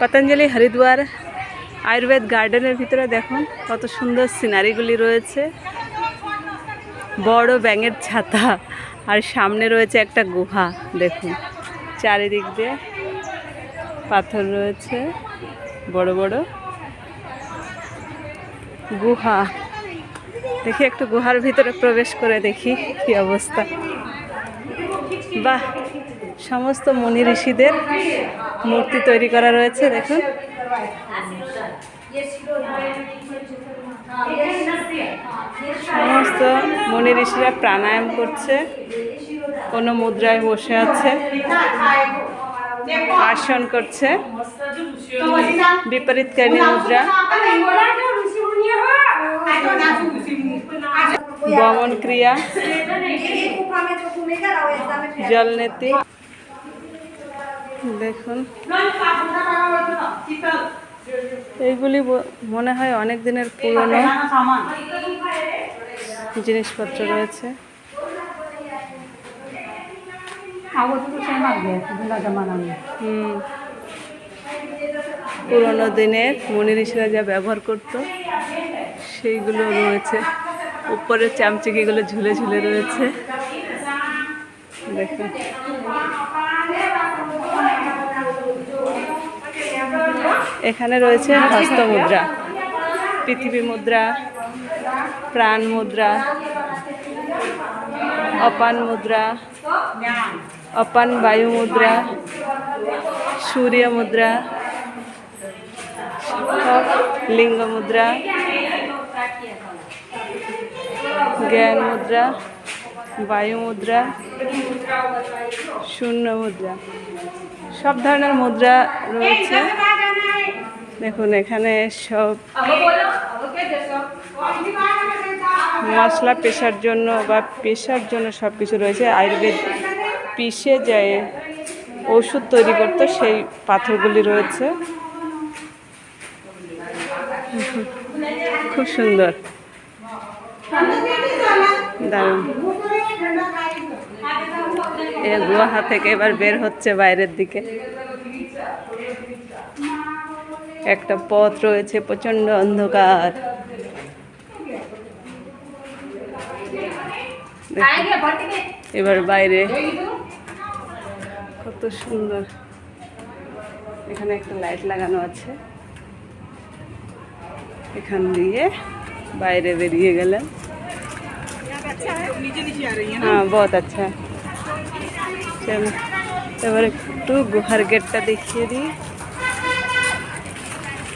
পতঞ্জলি হরিদ্বার আয়ুর্বেদ গার্ডেনের ভিতরে দেখুন, কত সুন্দর সিনারিগুলি রয়েছে। বড় ব্যাঙের ছাতা আর সামনে রয়েছে একটা গুহা, দেখুন। চারিদিক দিয়ে পাথর রয়েছে, বড় বড়। গুহা, দেখি একটু গুহার ভিতরে প্রবেশ করে দেখি কি অবস্থা। বাহ! সমস্ত মুনি ঋষিদের মূর্তি তৈরি করা রয়েছে দেখুন। সমস্ত মুনি ঋষিরা প্রাণায়াম করছে কোনো মুদ্রায় বসে আছে আসন করছে বিপরীতকারী মুদ্রা। বমন ক্রিয়া জল নীতি দেখুন। এইগুলি মনে হয় অনেক দিনের পুরনো জিনিসপত্র রয়েছে। পুরোনো দিনের মনি ঋষিরা যা ব্যবহার করত, সেইগুলো রয়েছে। উপরে চামচিকিগুলো ঝুলে ঝুলে রয়েছে। দেখুন। এখানে রয়েছে হস্ত মুদ্রা, পৃথিবী মুদ্রা, প্রাণ মুদ্রা, অপান মুদ্রা, অপান বায়ু মুদ্রা, সূর্য মুদ্রা, লিঙ্গ মুদ্রা, জ্ঞান মুদ্রা, বায়ু মুদ্রা, শূন্য মুদ্রা। সব ধরনের মুদ্রা রয়েছে। দেখুন এখানে সব মশলা পেশার জন্য বা পেশার জন্য সব কিছু রয়েছে। আয়ুর্বেদ পিষে যায় ওষুধ তৈরি করতো সেই পাথরগুলি রয়েছে। খুব সুন্দর। দারুণ। এ গুহা থেকে এবার বের হচ্ছে বাইরের দিকে। একটা পথ রয়েছে প্রচণ্ড অন্ধকার। এবার বাইরে। কত সুন্দর। এখানে একটা লাইট লাগানো আছে। এখান দিয়ে বাইরে বেরিয়ে গেলেন হ্যাঁ বহুত আচ্ছা এবার একটু গুহার গেটটা দেখিয়ে দিই।